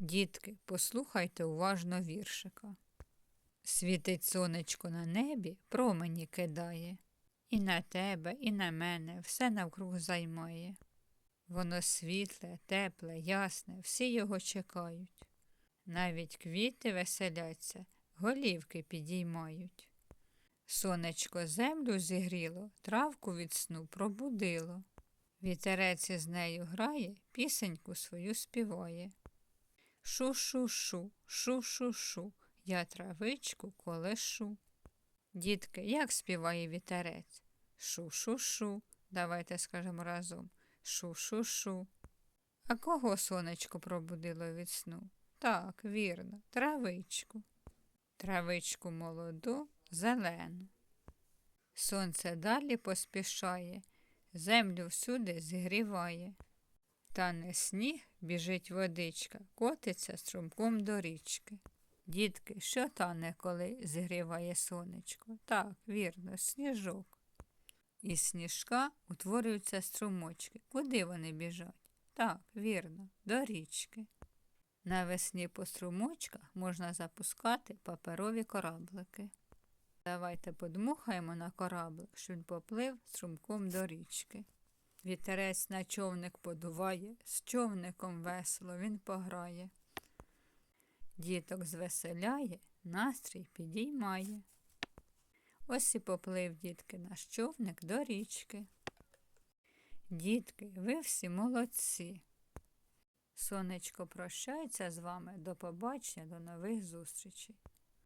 Дітки, послухайте уважно віршика. Світить сонечко на небі, промені кидає, і на тебе, і на мене все навкруг займає. Воно світле, тепле, ясне, всі його чекають. Навіть квіти веселяться, голівки підіймають. Сонечко землю зігріло, травку від сну пробудило. Вітерець із нею грає, пісеньку свою співає. Шу-шу-шу, шу-шу-шу, я травичку колешу. Дітки, як співає вітерець? Шу-шу-шу. Давайте скажемо разом. Шу-шу-шу. А кого сонечко пробудило від сну? Так, вірно, травичку. Травичку молоду, зелену. Сонце далі поспішає, землю всюди зігріває. Тане сніг, біжить водичка, котиться струмком до річки. Дітки, що тане, коли зігріває сонечко? Так, вірно, сніжок. Із сніжка утворюються струмочки. Куди вони біжать? Так, вірно, до річки. Навесні по струмочках можна запускати паперові кораблики. Давайте подмухаємо на кораблик, щоб він поплив струмком до річки. Вітерець на човник подуває, з човником весело він пограє. Діток звеселяє, настрій підіймає. Ось і поплив, дітки, наш човник до річки. Дітки, ви всі молодці. Сонечко прощається з вами. До побачення, до нових зустрічей.